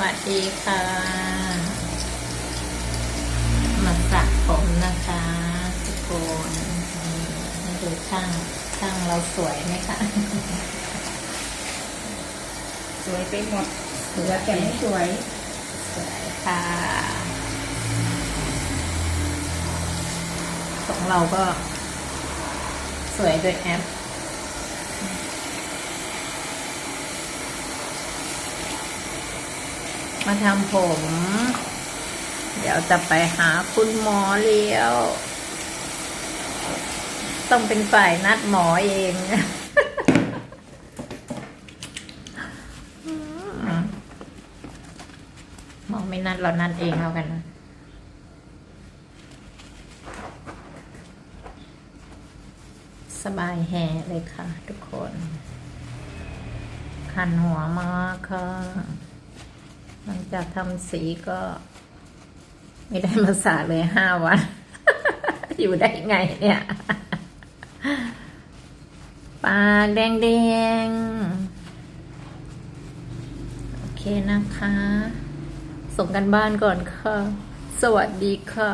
วัสดีค่ะ มาสระผมนะคะทุกคนนี่ให้ดูช่างช่างเราสวยไหมคะสวยไปหมดเหลือแต่ไม่สวย สวยค่ะ ของเราก็ สวยโดยแอป มาทำผม เดี๋ยวจะไปหาคุณหมอเลี้ยว ต้องเป็นฝ่ายนัดหมอเองหมอไม่นัดเรานัดเองแล้วกันสบายแฮเลยค่ะ ทุกคน คันหัวมากค่ะ จะทำสีก็ ไม่ได้มาสระเลยห้าวัน อยู่ได้ไงเนี่ยปากแดงๆโอเคนะคะ ส่งกันบ้านก่อนค่ะ สวัสดีค่ะ